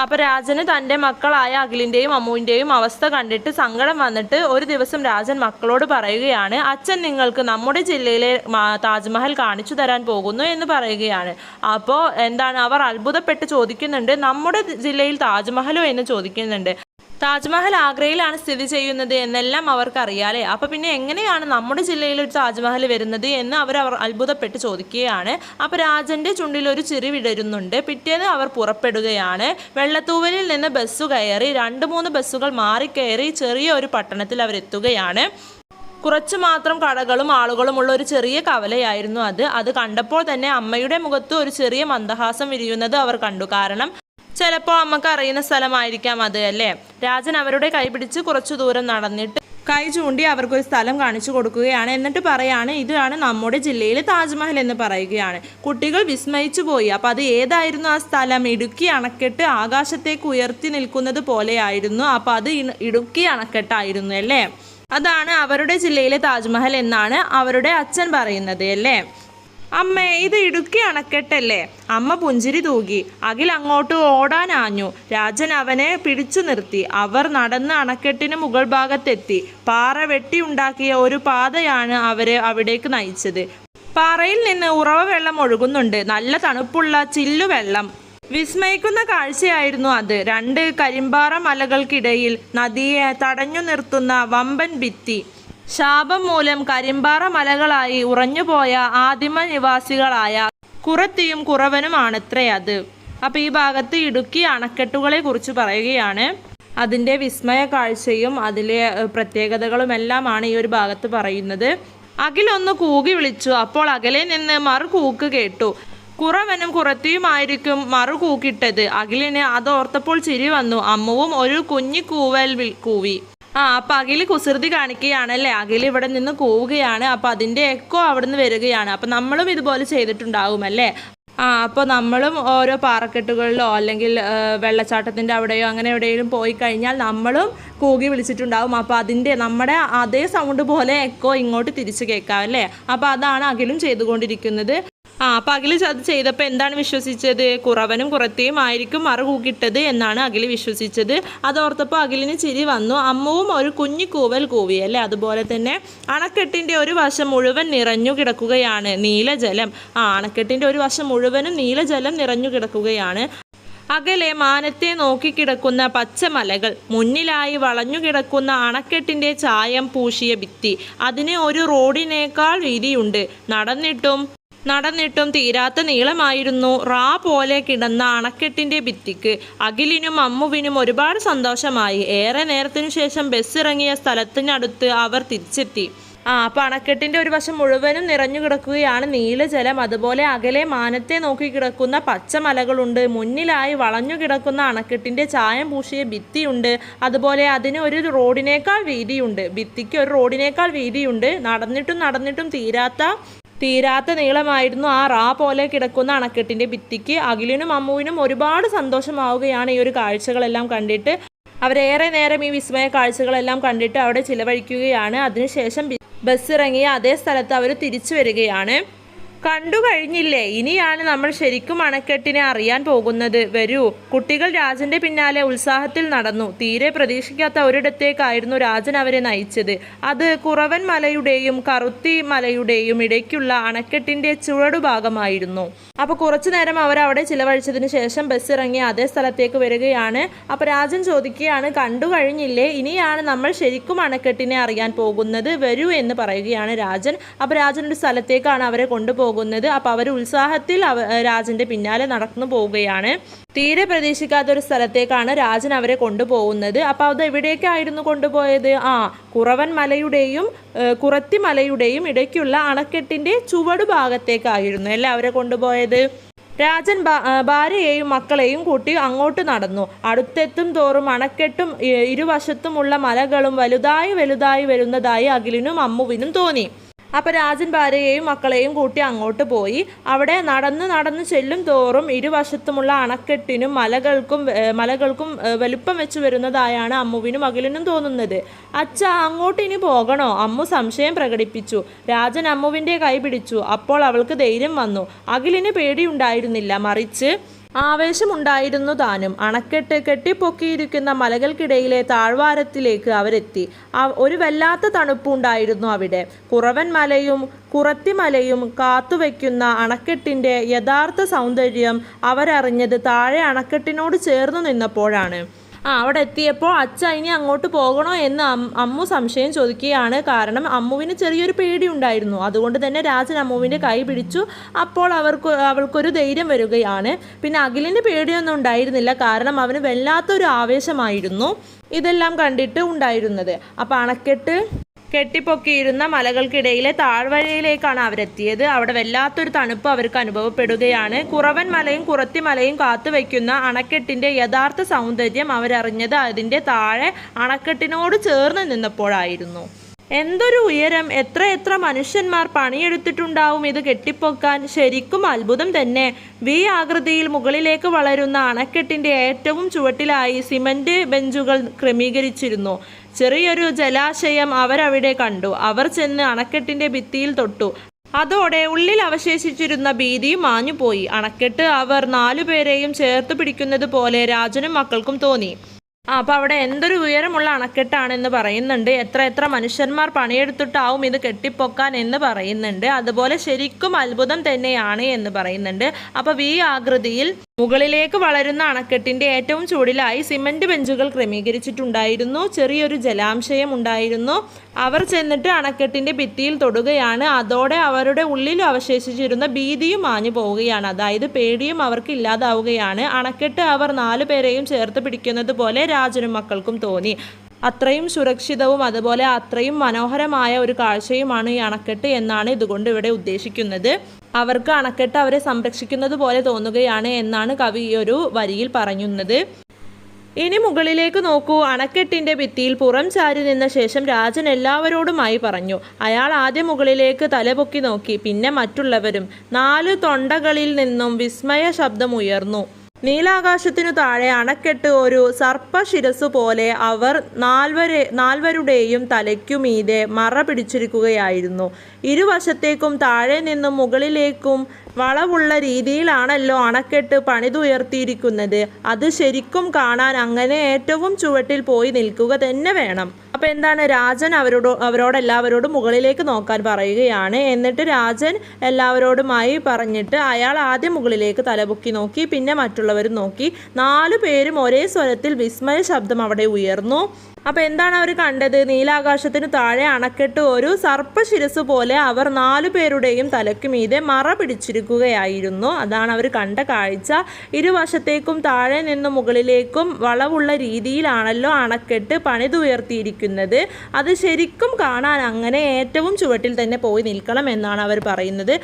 അപ്പൊ രാജന് തന്റെ മക്കളായ അഖിലിന്റെയും അമ്മുവിന്റെയും അവസ്ഥ കണ്ടിട്ട് സങ്കടം വന്നിട്ട് ഒരു ദിവസം രാജൻ മക്കളോട് പറയുകയാണ് അച്ഛൻ നിങ്ങൾക്ക് നമ്മുടെ ജില്ലയിലെ താജ്മഹൽ കാണിച്ചു തരാൻ പോകുന്നു എന്ന് പറയുകയാണ്. അപ്പോൾ എന്താണ് അവർ അത്ഭുതപ്പെട്ട് ചോദിക്കുന്നുണ്ട് നമ്മുടെ ജില്ലയിൽ താജ്മഹലോ? എന്ന് ചോദിക്കുന്നുണ്ട്. താജ്മഹൽ ആഗ്രയിലാണ് സ്ഥിതി ചെയ്യുന്നത് എന്നെല്ലാം അവർക്കറിയാലേ. അപ്പൊ പിന്നെ എങ്ങനെയാണ് നമ്മുടെ ജില്ലയിൽ ഒരു താജ്മഹൽ വരുന്നത് എന്ന് അവർ അവർ അത്ഭുതപ്പെട്ട് ചോദിക്കുകയാണ്. അപ്പൊ രാജന്റെ ചുണ്ടിൽ ഒരു ചിരി വിടരുന്നുണ്ട്. പിറ്റേന്ന് അവർ പുറപ്പെടുകയാണ്. വെള്ളത്തൂവലിൽ നിന്ന് ബസ് കയറി രണ്ട് മൂന്ന് ബസ്സുകൾ മാറിക്കയറി ചെറിയ ഒരു പട്ടണത്തിൽ അവരെത്തുകയാണ് കുറച്ചു മാത്രം കടകളും ആളുകളും ഉള്ള ഒരു ചെറിയ കവലയായിരുന്നു അത്. അത് കണ്ടപ്പോൾ തന്നെ അമ്മയുടെ മുഖത്ത് ഒരു ചെറിയ മന്ദഹാസം വിരിയുന്നത് അവർ കണ്ടു. കാരണം ചിലപ്പോൾ അമ്മയ്ക്ക് അറിയുന്ന സ്ഥലമായിരിക്കാം അത് അല്ലേ? രാജൻ അവരുടെ കൈപിടിച്ച് കുറച്ചു ദൂരം നടന്നിട്ട് കൈ ചൂണ്ടി അവർക്കൊരു സ്ഥലം കാണിച്ചു കൊടുക്കുകയാണ്. എന്നിട്ട് പറയാണ് ഇതാണ് നമ്മുടെ ജില്ലയിലെ താജ്മഹൽ എന്ന് പറയുകയാണ്. കുട്ടികൾ വിസ്മയിച്ചു പോയി. അപ്പം അത് ഏതായിരുന്നു ആ സ്ഥലം? ഇടുക്കി അണക്കെട്ട് ആകാശത്തേക്ക് ഉയർത്തി നിൽക്കുന്നത് പോലെയായിരുന്നു. അപ്പം അത് ഇടുക്കി അണക്കെട്ടായിരുന്നു അല്ലേ? അതാണ് അവരുടെ ജില്ലയിലെ താജ്മഹൽ എന്നാണ് അവരുടെ അച്ഛൻ പറയുന്നത് അല്ലേ? അമ്മേ ഇത് ഇടുക്കി അണക്കെട്ടല്ലേ? അമ്മ പുഞ്ചിരി തൂകി. അഖിൽ അങ്ങോട്ട് ഓടാനാഞ്ഞു. രാജൻ അവനെ പിടിച്ചു നിർത്തി. അവർ നടന്ന് അണക്കെട്ടിന് മുകൾ ഭാഗത്തെത്തി. പാറ വെട്ടിയുണ്ടാക്കിയ ഒരു പാതയാണ് അവരെ അവിടേക്ക് നയിച്ചത്. പാറയിൽ നിന്ന് ഉറവ വെള്ളം ഒഴുകുന്നുണ്ട്. നല്ല തണുപ്പുള്ള ചില്ലുവെള്ളം വിസ്മയിക്കുന്ന കാഴ്ചയായിരുന്നു അത്. രണ്ട് കരിമ്പാറ മലകൾക്കിടയിൽ നദിയെ തടഞ്ഞു നിർത്തുന്ന വമ്പൻ ഭിത്തി. ശാപം മൂലം കരിമ്പാറ മലകളായി ഉറഞ്ഞുപോയ ആദിമ നിവാസികളായ കുറത്തിയും കുറവനുമാണത്രേ അത്. അപ്പൊ ഈ ഭാഗത്ത് ഇടുക്കി അണക്കെട്ടുകളെ കുറിച്ച് പറയുകയാണ്. അതിന്റെ വിസ്മയ കാഴ്ചയും അതിലെ പ്രത്യേകതകളുമെല്ലാമാണ് ഈ ഒരു ഭാഗത്ത് പറയുന്നത്. അഖിലൊന്ന് കൂകി വിളിച്ചു. അപ്പോൾ അകലെ നിന്ന് മറു കൂക്ക് കേട്ടു. കുറവനും കുറത്തിയുമായിരിക്കും മറു കൂക്കിട്ടത് അഖിലിന് അതോർത്തപ്പോൾ ചിരി വന്നു. അമ്മുവും ഒരു കുഞ്ഞിക്കൂവൽ കൂവി. ആ അപ്പൊ അഖിൽ കുസൃതി കാണിക്കുകയാണല്ലേ? അഖിൽ ഇവിടെ നിന്ന് കൂവുകയാണ്. അപ്പൊ അതിന്റെ എക്കോ അവിടെ നിന്ന് വരികയാണ്. അപ്പൊ നമ്മളും ഇതുപോലെ ചെയ്തിട്ടുണ്ടാവും അല്ലേ ആ അപ്പോൾ നമ്മളും ഓരോ പാറക്കെട്ടുകളിലോ അല്ലെങ്കിൽ വെള്ളച്ചാട്ടത്തിന്റെ അവിടെയോ അങ്ങനെ എവിടെയെങ്കിലും പോയി കഴിഞ്ഞാൽ നമ്മളും കൂകി വിളിച്ചിട്ടുണ്ടാവും. അപ്പോൾ അതിന്റെ നമ്മുടെ അതേ സൗണ്ട് പോലെ എക്കോ ഇങ്ങോട്ട് തിരിച്ചു കേൾക്കാം അല്ലേ? അപ്പോൾ അതാണ് അഖിലും ചെയ്തുകൊണ്ടിരിക്കുന്നത്. ആ അപ്പൊ അഖിൽ അത് ചെയ്തപ്പോൾ എന്താണ് വിശ്വസിച്ചത്? കുറവനും കുറത്തെയും ആയിരിക്കും മറു കൂക്കിട്ടത് എന്നാണ് അഖിൽ വിശ്വസിച്ചത്. അതോർത്തപ്പോൾ അഖിലിന് ചിരി വന്നു. അമ്മവും ഒരു കുഞ്ഞു കൂവൽ കൂവി അല്ലേ? അതുപോലെ തന്നെ അണക്കെട്ടിന്റെ ഒരു വശം മുഴുവൻ നിറഞ്ഞു കിടക്കുകയാണ് നീലജലം. ആ അണക്കെട്ടിന്റെ ഒരു വശം മുഴുവനും നീലജലം നിറഞ്ഞു കിടക്കുകയാണ്. അകലെ മാനത്തെ നോക്കിക്കിടക്കുന്ന പച്ചമലകൾ മുന്നിലായി വളഞ്ഞു കിടക്കുന്ന അണക്കെട്ടിന്റെ ചായം പൂശിയ ഭിത്തി അതിന് ഒരു റോഡിനേക്കാൾ വീതിയുണ്ട്. നടന്നിട്ടും നടന്നിട്ടും തീരാത്ത നീളമായിരുന്നു. റാ പോലെ കിടന്ന അണക്കെട്ടിന്റെ ഭിത്തിക്ക് അഖിലിനും അമ്മുവിനും ഒരുപാട് സന്തോഷമായി. ഏറെ നേരത്തിനു ശേഷം ബസ് ഇറങ്ങിയ സ്ഥലത്തിനടുത്ത് അവർ തിരിച്ചെത്തി. ആ അപ്പൊ അണക്കെട്ടിന്റെ ഒരു വശം മുഴുവനും നിറഞ്ഞു കിടക്കുകയാണ് നീലജലം. അതുപോലെ അകലെ മാനത്തെ നോക്കി കിടക്കുന്ന പച്ചമലകളുണ്ട്. മുന്നിലായി വളഞ്ഞു കിടക്കുന്ന അണക്കെട്ടിന്റെ ചായം പൂശിയ ഭിത്തിയുണ്ട്. അതുപോലെ അതിന് ഒരു റോഡിനേക്കാൾ വീതിയുണ്ട്. ഭിത്തിക്ക് ഒരു റോഡിനേക്കാൾ വീതിയുണ്ട്. നടന്നിട്ടും നടന്നിട്ടും തീരാത്ത തീരാത്ത നീളമായിരുന്നു ആ റാ പോലെ കിടക്കുന്ന അണക്കെട്ടിന്റെ ഭിത്തിക്ക്. അഖിലിനും അമ്മുവിനും ഒരുപാട് സന്തോഷമാവുകയാണ് ഈ ഒരു കാഴ്ചകളെല്ലാം കണ്ടിട്ട്. അവരേറെ നേരം ഈ വിസ്മയ കാഴ്ചകളെല്ലാം കണ്ടിട്ട് അവിടെ ചിലവഴിക്കുകയാണ്. അതിനുശേഷം ബസ് ഇറങ്ങിയ അതേ സ്ഥലത്ത് അവർ തിരിച്ചു വരികയാണ്. കണ്ടു കഴിഞ്ഞില്ലേ? ഇനിയാണ് നമ്മൾ ശരിക്കും അണക്കെട്ടിനെ അറിയാൻ പോകുന്നത്. വരൂ കുട്ടികൾ രാജന്റെ പിന്നാലെ ഉത്സാഹത്തിൽ നടന്നു. തീരെ പ്രതീക്ഷിക്കാത്ത ഒരിടത്തേക്കായിരുന്നു രാജൻ അവരെ നയിച്ചത്. അത് കുറവൻ മലയുടെയും കറുത്തി മലയുടെയും ഇടയ്ക്കുള്ള അണക്കെട്ടിന്റെ ചുവടുഭാഗമായിരുന്നു. അപ്പൊ കുറച്ചു നേരം അവർ അവിടെ ചിലവഴിച്ചതിന് ശേഷം ബസ് ഇറങ്ങി അതേ സ്ഥലത്തേക്ക് വരികയാണ്. അപ്പൊ രാജൻ ചോദിക്കുകയാണ് കണ്ടു കഴിഞ്ഞില്ലേ? ഇനിയാണ് നമ്മൾ ശരിക്കും അണക്കെട്ടിനെ അറിയാൻ പോകുന്നത്? വരൂ എന്ന് പറയുകയാണ് രാജൻ. അപ്പൊ രാജൻ ഒരു സ്ഥലത്തേക്കാണ് അവരെ കൊണ്ടുപോകുന്നത്. അപ്പൊ അവർ ഉത്സാഹത്തിൽ രാജന്റെ പിന്നാലെ നടന്നു പോവുകയാണ്. തീരെ പ്രതീക്ഷിക്കാത്ത ഒരു സ്ഥലത്തേക്കാണ് രാജൻ അവരെ കൊണ്ടുപോകുന്നത്. അപ്പൊ അത് എവിടേക്കായിരുന്നു കൊണ്ടുപോയത്? ആ കുറവൻ മലയുടെയും കുറത്തി മലയുടെയും ഇടയ്ക്കുള്ള അണക്കെട്ടിന്റെ ചുവട് ഭാഗത്തേക്കായിരുന്നു അല്ലേ അവരെ കൊണ്ടുപോയത്. രാജൻ ഭാര്യയെയും മക്കളെയും കൂട്ടി അങ്ങോട്ട് നടന്നു. അടുത്തെത്തും തോറും അണക്കെട്ടും ഇരുവശത്തുമുള്ള മലകളും വലുതായി വലുതായി വരുന്നതായി അഖിലിനും അമ്മുവിനും തോന്നി. അപ്പൊ രാജൻ ഭാര്യയെയും മക്കളെയും കൂട്ടി അങ്ങോട്ട് പോയി. അവിടെ നടന്ന് നടന്ന് ചെല്ലും തോറും ഇരുവശത്തുമുള്ള അണക്കെട്ടിനും മലകൾക്കും മലകൾക്കും വലുപ്പം വെച്ച് വരുന്നതായാണ് അമ്മുവിനും അഖിലിനും തോന്നുന്നത്. അച്ഛ അങ്ങോട്ട് ഇനി പോകണോ? അമ്മു സംശയം പ്രകടിപ്പിച്ചു. രാജൻ അമ്മുവിന്റെ കൈ പിടിച്ചു. അപ്പോൾ അവൾക്ക് ധൈര്യം വന്നു. അഖിലിന് പേടിയുണ്ടായിരുന്നില്ല. മറിച്ച് ആവേശമുണ്ടായിരുന്നു താനും. അണക്കെട്ട് കെട്ടിപ്പൊക്കിയിരിക്കുന്ന മലകൾക്കിടയിലെ താഴ്വാരത്തിലേക്ക് അവരെത്തി. ഒരു വല്ലാത്ത തണുപ്പുണ്ടായിരുന്നു അവിടെ. കുറവൻ മലയും കുറത്തിമലയും കാത്തുവയ്ക്കുന്ന അണക്കെട്ടിന്റെ യഥാർത്ഥ സൗന്ദര്യം അവരറിഞ്ഞത് താഴെ അണക്കെട്ടിനോട് ചേർന്നു നിന്നപ്പോഴാണ്. ആ അവിടെ എത്തിയപ്പോൾ അച്ഛ ഇനി അങ്ങോട്ട് പോകണോ എന്ന് അമ്മു സംശയം ചോദിക്കുകയാണ്. കാരണം അമ്മുവിന് ചെറിയൊരു പേടി ഉണ്ടായിരുന്നു അതുകൊണ്ട് തന്നെ രാജൻ അമ്മുവിന്റെ കൈ പിടിച്ചു. അപ്പോൾ അവർക്ക് അവൾക്കൊരു ധൈര്യം വരികയാണ്. പിന്നെ അഖിലിന് പേടിയൊന്നും ഉണ്ടായിരുന്നില്ല. കാരണം അവന് വല്ലാത്തൊരു ആവേശമായിരുന്നു ഇതെല്ലാം കണ്ടിട്ട് ഉണ്ടായിരുന്നത്. അപ്പോൾ അണക്കെട്ട് കെട്ടിപ്പൊക്കിയിരുന്ന മലകൾക്കിടയിലെ താഴ്വരയിലേക്കാണ് അവരെത്തിയത്. അവിടെ വല്ലാത്തൊരു തണുപ്പ് അവർക്ക് അനുഭവപ്പെടുകയാണ്. കുറവൻ മലയും കുറത്തിമലയും മലയും കാത്തുവെക്കുന്ന അണക്കെട്ടിന്റെ യഥാർത്ഥ സൗന്ദര്യം അവരറിഞ്ഞത് അതിന്റെ താഴെ അണക്കെട്ടിനോട് ചേർന്ന് നിന്നപ്പോഴായിരുന്നു. എന്തൊരു ഉയരം എത്ര എത്ര മനുഷ്യന്മാർ പണിയെടുത്തിട്ടുണ്ടാവും ഇത് കെട്ടിപ്പൊക്കാൻ ശരിക്കും അത്ഭുതം തന്നെ. വി ആകൃതിയിൽ മുകളിലേക്ക് വളരുന്ന അണക്കെട്ടിന്റെ ഏറ്റവും ചുവട്ടിലായി സിമന്റ് ബെഞ്ചുകൾ ക്രമീകരിച്ചിരുന്നു. ചെറിയൊരു ജലാശയം അവരവിടെ കണ്ടു. അവർ ചെന്ന് അണക്കെട്ടിന്റെ ഭിത്തിയിൽ തൊട്ടു. അതോടെ ഉള്ളിൽ അവശേഷിച്ചിരുന്ന ഭീതിയും മാഞ്ഞുപോയി. അണക്കെട്ട് അവർ നാലുപേരെയും ചേർത്ത് പിടിക്കുന്നത് പോലെ രാജനും മക്കൾക്കും തോന്നി. ആ അപ്പോൾ അവിടെ എന്തൊരു ഉയരമുള്ള അണക്കെട്ടാണെന്ന് പറയുന്നുണ്ട്. എത്ര എത്ര മനുഷ്യന്മാർ പണിയെടുത്തിട്ടാവും ഇത് കെട്ടിപ്പൊക്കാൻ എന്ന് പറയുന്നുണ്ട്. അതുപോലെ ശരിക്കും അത്ഭുതം തന്നെയാണ് എന്ന് പറയുന്നുണ്ട്. അപ്പോൾ വി ആകൃതിയിൽ മുകളിലേക്ക് വളരുന്ന അണക്കെട്ടിന്റെ ഏറ്റവും ചൂടിലായി സിമന്റ് ബെഞ്ചുകൾ ക്രമീകരിച്ചിട്ടുണ്ടായിരുന്നു. ചെറിയൊരു ജലാംശയം ഉണ്ടായിരുന്നു. അവർ ചെന്നിട്ട് അണക്കെട്ടിന്റെ ഭിത്തിയിൽ തൊടുകയാണ്. അതോടെ അവരുടെ ഉള്ളിൽ അവശേഷിച്ചിരുന്ന ഭീതിയും മാഞ്ഞു പോവുകയാണ്. അതായത് പേടിയും അവർക്ക് ഇല്ലാതാവുകയാണ്. അണക്കെട്ട് അവർ നാലു പേരെയും ചേർത്ത് പിടിക്കുന്നത് പോലെ രാജനും മക്കൾക്കും തോന്നി. അത്രയും സുരക്ഷിതവും അതുപോലെ അത്രയും മനോഹരമായ ഒരു കാഴ്ചയുമാണ് ഈ അണക്കെട്ട് എന്നാണ് ഇതുകൊണ്ട് ഇവിടെ ഉദ്ദേശിക്കുന്നത്. അവർക്ക് അണക്കെട്ട് അവരെ സംരക്ഷിക്കുന്നത് പോലെ തോന്നുകയാണ് എന്നാണ് കവി ഈ ഒരു വരിയിൽ പറയുന്നത്. ഇനി മുകളിലേക്ക് നോക്കൂ. അണക്കെട്ടിന്റെ ഭിത്തിയിൽ പുറം ചാരി നിന്ന ശേഷം രാജൻ എല്ലാവരോടുമായി പറഞ്ഞു. അയാൾ ആദ്യം മുകളിലേക്ക് തലപൊക്കി നോക്കി. പിന്നെ മറ്റുള്ളവരും നാല് തൊണ്ടകളിൽ നിന്നും വിസ്മയ ശബ്ദം ഉയർന്നു. നീലാകാശത്തിനു താഴെ അണക്കെട്ട് ഒരു സർപ്പശിരസ് പോലെ അവർ നാൽവരെ നാൽവരുടെയും തലയ്ക്കുമീതെ മറ പിടിച്ചിരിക്കുകയായിരുന്നു. ഇരുവശത്തേക്കും താഴെ നിന്നും മുകളിലേക്കും വളവുള്ള രീതിയിലാണല്ലോ അണക്കെട്ട് പണിതുയർത്തിയിരിക്കുന്നത്. അത് ശരിക്കും കാണാൻ അങ്ങനെ ഏറ്റവും ചുവട്ടിൽ പോയി നിൽക്കുക തന്നെ വേണം. അപ്പൊ എന്താണ് രാജൻ അവരോട് അവരോട് എല്ലാവരോടും മുകളിലേക്ക് നോക്കാൻ പറയുകയാണ്. എന്നിട്ട് രാജൻ എല്ലാവരോടുമായി പറഞ്ഞിട്ട് അയാൾ ആദ്യം മുകളിലേക്ക് തലപൊക്കി നോക്കി പിന്നെ മറ്റുള്ളവരും നോക്കി. നാലു പേരും ഒരേ സ്വരത്തിൽ വിസ്മയ ശബ്ദം അവിടെ ഉയർന്നു. അപ്പോൾ എന്താണ് അവർ കണ്ടത്? നീലാകാശത്തിന് താഴെ അണക്കെട്ട് ഒരു സർപ്പശിരസ് പോലെ അവർ നാലു പേരുടെയും തലയ്ക്ക് മീതെ മറ പിടിച്ചിരിക്കുകയായിരുന്നു. അതാണ് അവർ കണ്ട കാഴ്ച. ഇരുവശത്തേക്കും താഴെ നിന്ന് മുകളിലേക്കും വളവുള്ള രീതിയിലാണല്ലോ അണക്കെട്ട് പണിതുയർത്തിയിരിക്കുന്നത്. അത് ശരിക്കും കാണാൻ അങ്ങനെ ഏറ്റവും ചുവട്ടിൽ തന്നെ പോയി നിൽക്കണം എന്നാണ് അവർ പറയുന്നത്.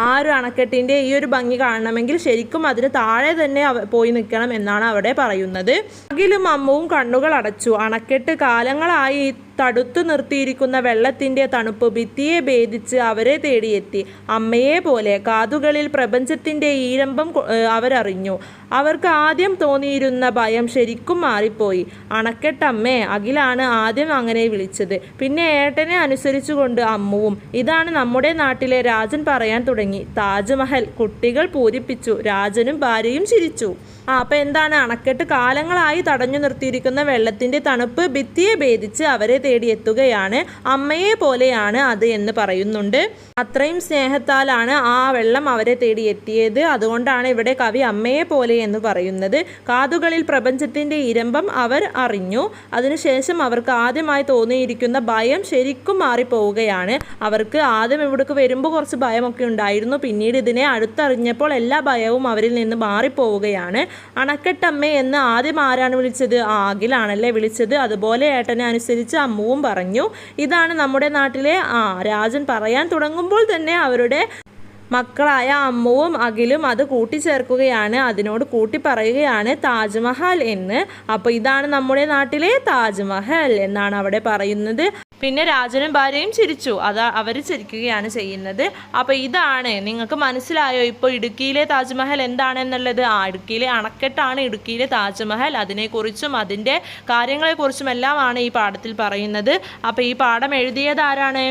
ആ ഒരു അണക്കെട്ടിന്റെ ഈ ഒരു ഭംഗി കാണണമെങ്കിൽ ശരിക്കും അതിന് താഴെ തന്നെ പോയി നിൽക്കണം എന്നാണ് അവിടെ പറയുന്നത്. അഖിലും അമ്മവും കണ്ണുകൾ അടച്ചു. അണക്കെട്ട് കാലങ്ങളായി തടുത്തു നിർത്തിയിരിക്കുന്ന വെള്ളത്തിന്റെ തണുപ്പ് ഭിത്തിയെ ഭേദിച്ച് അവരെ തേടിയെത്തി. അമ്മയെ പോലെ കാതുകളിൽ പ്രപഞ്ചത്തിന്റെ ഈരമ്പം അവരറിഞ്ഞു. അവർക്ക് ആദ്യം തോന്നിയിരുന്ന ഭയം ശരിക്കും മാറിപ്പോയി. അണക്കെട്ടമ്മേ അഖിലാണ് ആദ്യം അങ്ങനെ വിളിച്ചത്. പിന്നെ ഏട്ടനെ അനുസരിച്ചുകൊണ്ട് അമ്മുവും. ഇതാണ് നമ്മുടെ നാട്ടിലെ രാജൻ പറയാൻ തുടങ്ങി. താജ്മഹൽ കുട്ടികൾ പൂരിപ്പിച്ചു. രാജനും ഭാര്യയും ചിരിച്ചു. ആ അപ്പം എന്താണ്? അണക്കെട്ട് കാലങ്ങളായി തടഞ്ഞു നിർത്തിയിരിക്കുന്ന വെള്ളത്തിന്റെ തണുപ്പ് ഭിത്തിയെ ഭേദിച്ച് അവരെ തേടിയെത്തുകയാണ്. അമ്മയെ പോലെയാണ് അത് എന്ന് പറയുന്നുണ്ട്. അത്രയും സ്നേഹത്താലാണ് ആ വെള്ളം അവരെ തേടി എത്തിയത് അതുകൊണ്ടാണ് ഇവിടെ കവി അമ്മയെ പോലെ എന്ന് പറയുന്നത്. കാതുകളിൽ പ്രപഞ്ചത്തിന്റെ ഇരമ്പം അവർ അറിഞ്ഞു. അതിനുശേഷം അവർക്ക് ആദ്യമായി തോന്നിയിരിക്കുന്ന ഭയം ശരിക്കും മാറിപ്പോവുകയാണ്. അവർക്ക് ആദ്യം ഇവിടേക്ക് വരുമ്പോൾ കുറച്ച് ഭയമൊക്കെ ഉണ്ടായിരുന്നു. പിന്നീട് ഇതിനെ അടുത്തറിഞ്ഞപ്പോൾ എല്ലാ ഭയവും അവരിൽ നിന്ന് മാറിപ്പോവുകയാണ്. അണക്കെട്ടമ്മ എന്ന് ആദ്യം ആരാണ് വിളിച്ചത്? ആ അഖിലാണല്ലേ വിളിച്ചത്. അതുപോലെ ഏട്ടനെ അനുസരിച്ച് അമ്മുവും പറഞ്ഞു ഇതാണ് നമ്മുടെ നാട്ടിലെ ആ രാജൻ പറയാൻ തുടങ്ങുമ്പോൾ തന്നെ അവരുടെ മക്കളായ അമ്മുവും അഖിലും അത് കൂട്ടിച്ചേർക്കുകയാണ് അതിനോട് കൂട്ടി പറയുകയാണ് താജ്മഹൽ എന്ന്. അപ്പോൾ ഇതാണ് നമ്മുടെ നാട്ടിലെ താജ്മഹൽ എന്നാണ് അവിടെ പറയുന്നത്. പിന്നെ രാജനും ഭാര്യയും ചിരിച്ചു. അതാ അവർ ചിരിക്കുകയാണ് ചെയ്യുന്നത്. അപ്പോൾ ഇതാണ് നിങ്ങൾക്ക് മനസ്സിലായോ? ഇപ്പോൾ ഇടുക്കിയിലെ താജ്മഹൽ എന്താണെന്നുള്ളത്? ആ ഇടുക്കിയിലെ അണക്കെട്ടാണ് ഇടുക്കിയിലെ താജ്മഹൽ. അതിനെക്കുറിച്ചും അതിന്റെ കാര്യങ്ങളെക്കുറിച്ചും എല്ലാമാണ് ഈ പാഠത്തിൽ പറയുന്നത്. അപ്പോൾ ഈ പാഠം എഴുതിയത് ആരാണ്?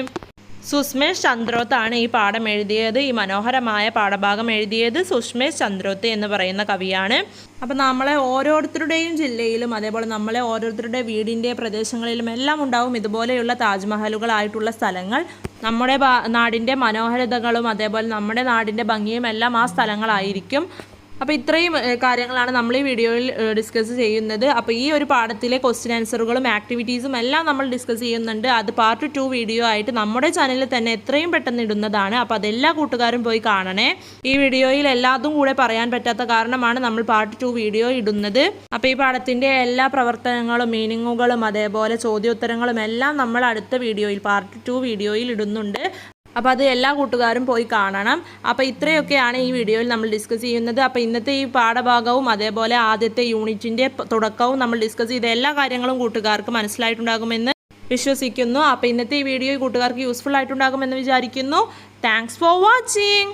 സുസ്മേഷ് ചന്ദ്രോത്താണ് ഈ പാഠം എഴുതിയത് ഈ മനോഹരമായ പാഠഭാഗം എഴുതിയത് സുഷ്മേഷ് ചന്ദ്രോത്ത് എന്ന് പറയുന്ന കവിയാണ്. അപ്പം നമ്മളെ ഓരോരുത്തരുടെയും ജില്ലയിലും അതേപോലെ നമ്മളെ ഓരോരുത്തരുടെ വീടിന്റെ പ്രദേശങ്ങളിലും എല്ലാം ഉണ്ടാവും ഇതുപോലെയുള്ള താജ്മഹലുകളായിട്ടുള്ള സ്ഥലങ്ങൾ. നമ്മുടെ നാടിന്റെ മനോഹരതകളും അതേപോലെ നമ്മുടെ നാടിന്റെ ഭംഗിയും എല്ലാം ആ സ്ഥലങ്ങളായിരിക്കും. അപ്പോൾ ഇത്രയും കാര്യങ്ങളാണ് നമ്മൾ ഈ വീഡിയോയിൽ ഡിസ്കസ് ചെയ്യുന്നത്. അപ്പോൾ ഈ ഒരു പാഠത്തിലെ ക്വസ്റ്റ്യൻ ആൻസറുകളും ആക്ടിവിറ്റീസും എല്ലാം നമ്മൾ ഡിസ്കസ് ചെയ്യുന്നുണ്ട്. അത് പാർട്ട് ടു വീഡിയോ ആയിട്ട് നമ്മുടെ ചാനലിൽ തന്നെ എത്രയും പെട്ടെന്ന് ഇടുന്നതാണ്. അപ്പോൾ അതെല്ലാ കൂട്ടുകാരും പോയി കാണണേ. ഈ വീഡിയോയിൽ എല്ലാതും കൂടെ പറയാൻ പറ്റാത്ത കാരണമാണ് നമ്മൾ പാർട്ട് ടു വീഡിയോ ഇടുന്നത്. അപ്പോൾ ഈ പാഠത്തിന്റെ എല്ലാ പ്രവർത്തനങ്ങളും മീനിങ്ങുകളും അതേപോലെ ചോദ്യോത്തരങ്ങളും എല്ലാം നമ്മൾ അടുത്ത വീഡിയോയിൽ പാർട്ട് ടു വീഡിയോയിൽ ഇടുന്നുണ്ട്. അപ്പോൾ അത് എല്ലാ കൂട്ടുകാരും പോയി കാണണം. അപ്പോൾ ഇത്രയൊക്കെയാണ് ഈ വീഡിയോയിൽ നമ്മൾ ഡിസ്കസ് ചെയ്യുന്നത്. അപ്പോൾ ഇന്നത്തെ ഈ പാഠഭാഗവും അതേപോലെ ആദ്യത്തെ യൂണിറ്റിന്റെ തുടക്കവും നമ്മൾ ഡിസ്കസ് ചെയ്ത എല്ലാ കാര്യങ്ങളും കൂട്ടുകാർക്ക് മനസ്സിലായിട്ടുണ്ടാകുമെന്ന് വിശ്വസിക്കുന്നു. അപ്പോൾ ഇന്നത്തെ ഈ വീഡിയോ കൂട്ടുകാർക്ക് യൂസ്ഫുൾ ആയിട്ടുണ്ടാകുമെന്ന് വിചാരിക്കുന്നു. Thanks for watching